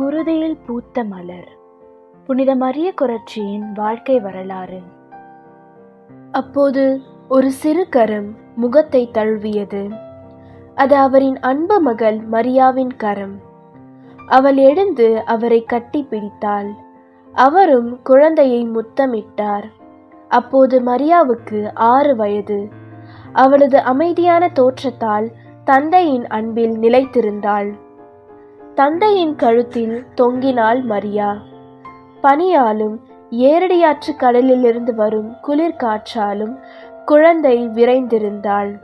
குருதியில் பூத்த மலர். புனித மரிய குரட்சியின் வாழ்க்கை வரலாறு. அப்போது ஒரு சிறு கரம் முகத்தை தழுவியது. அது அவரின் அன்பு மகள் மரியாவின் கரம். அவள் எழுந்து அவரை கட்டி பிடித்தாள். அவரும் குழந்தையை முத்தமிட்டார். அப்போது மரியாவுக்கு ஆறு வயது. அவளது அமைதியான தோற்றத்தால் தந்தையின் அன்பில் நிலைத்திருந்தாள். தந்தையின் கழுத்தில் தொங்கினாள் மரியா. பனியாலும் ஏரடியாற்று கடலிலிருந்து வரும் குளிர் காற்றாலும் குழந்தை விரைந்திருந்தாள்.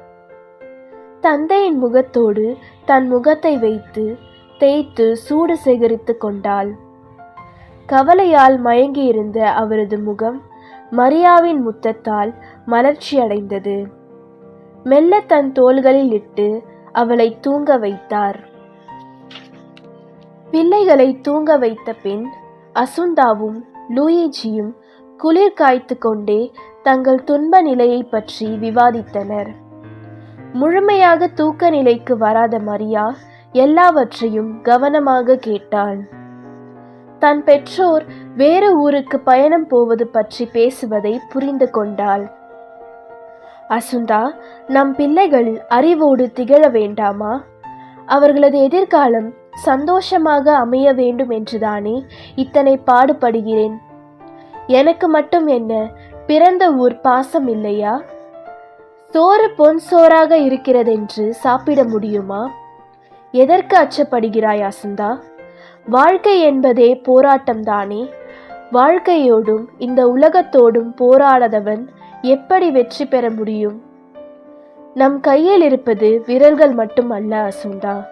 தந்தையின் முகத்தோடு தன் முகத்தை வைத்து தேய்த்து சூடு சேகரித்து கொண்டாள். கவலையால் மயங்கியிருந்த அவரது முகம் மரியாவின் முத்தத்தால் மலர்ச்சியடைந்தது. மெல்ல தன் தோள்களில் இட்டு அவளை தூங்க வைத்தார். பிள்ளைகளை தூங்க வைத்த பின் அசுந்தாவும் லூயிஜியும் குளிர் காய்த்து கொண்டே தங்கள் துன்ப நிலையை பற்றி விவாதித்தனர். முழுமையாக தூக்க நிலைக்கு வராத மரியா எல்லாவற்றையும் கவனமாக கேட்டாள். தன் பெற்றோர் வேறு ஊருக்கு பயணம் போவது பற்றி பேசுவதை புரிந்து கொண்டாள். அசுந்தா நம் பிள்ளைகள் அறிவோடு திகழ வேண்டாமா? அவர்களது எதிர்காலம் சந்தோஷமாக அமைய வேண்டும் என்றுதானே இத்தனை பாடுபடுகிறேன்? எனக்கு மட்டும் என்ன பிறந்த ஊர் பாசம் இல்லையா? சோறு பொன் சோறாக இருக்கிறதென்று சாப்பிட முடியுமா? எதற்கு அச்சப்படுகிறாய் அசுந்தா? வாழ்க்கை என்பதே போராட்டம்தானே? வாழ்க்கையோடும் இந்த உலகத்தோடும் போராடாதவன் எப்படி வெற்றி பெற முடியும்? நம் கையில் இருப்பது விரல்கள் மட்டும் அல்ல அசுந்தா.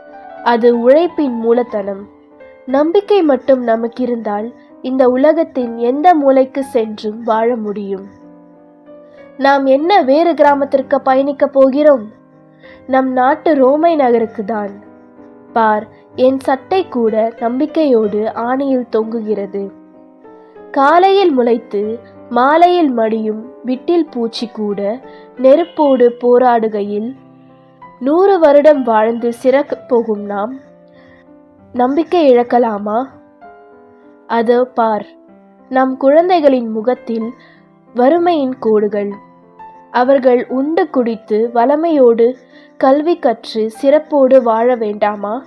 அது உழைப்பின் மூலத்தனம் நம்பிக்கை மட்டும் நமக்கு இருந்தால் இந்த உலகத்தின் எந்த மூலைக்கு சென்றும் வாழ முடியும். நாம் என்ன வேறு கிராமத்திற்கு பயணிக்க போகிறோம்? நம் நாட்டு ரோமை நகருக்கு தான் பார் என் சட்டை கூட நம்பிக்கையோடு ஆணையில் தொங்குகிறது. காலையில் முளைத்து மாலையில் மடியும் விட்டில் பூச்சி கூட நெருப்போடு போராடுகையில் நூறு வருடம் வாழ்ந்து சிறக்க போகும் நாம். நம்பிக்கை இழக்கலாமா? அது பார் நம் குழந்தைகளின் முகத்தில் வறுமையின் கோடுகள். அவர்கள் உண்டு குடித்து வளமையோடு கல்வி கற்று சிறப்போடு வாழ வேண்டாமா?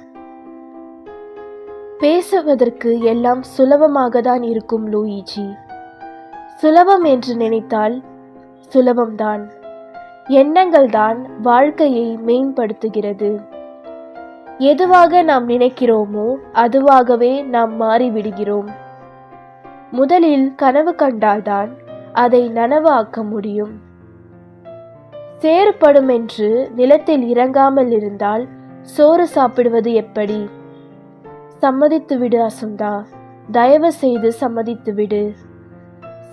பேசுவதற்கு எல்லாம் சுலபமாக தான் இருக்கும் லூயிஜி. சுலபம் என்று நினைத்தால் சுலபம்தான். எண்ணங்கள் தான் வாழ்க்கையை மேம்படுத்துகிறது. எதுவாக நாம் நினைக்கிறோமோ அதுவாகவே நாம் மாறிவிடுகிறோம். முதலில் கனவு கண்டால்தான் அதை நனவாக்க முடியும். சேறுபடும் என்று நிலத்தில் இறங்காமல் இருந்தால் சோறு சாப்பிடுவது எப்படி? சம்மதித்து விடு அசுந்தா தயவு செய்து சம்மதித்து விடு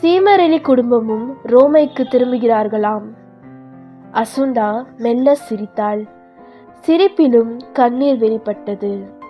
சீமரெலி குடும்பமும் ரோமைக்கு திரும்புகிறார்களாம். அசுந்தா மெல்ல சிரித்தாள். சிரிப்பிலும் கண்ணீர் வெளிப்பட்டது.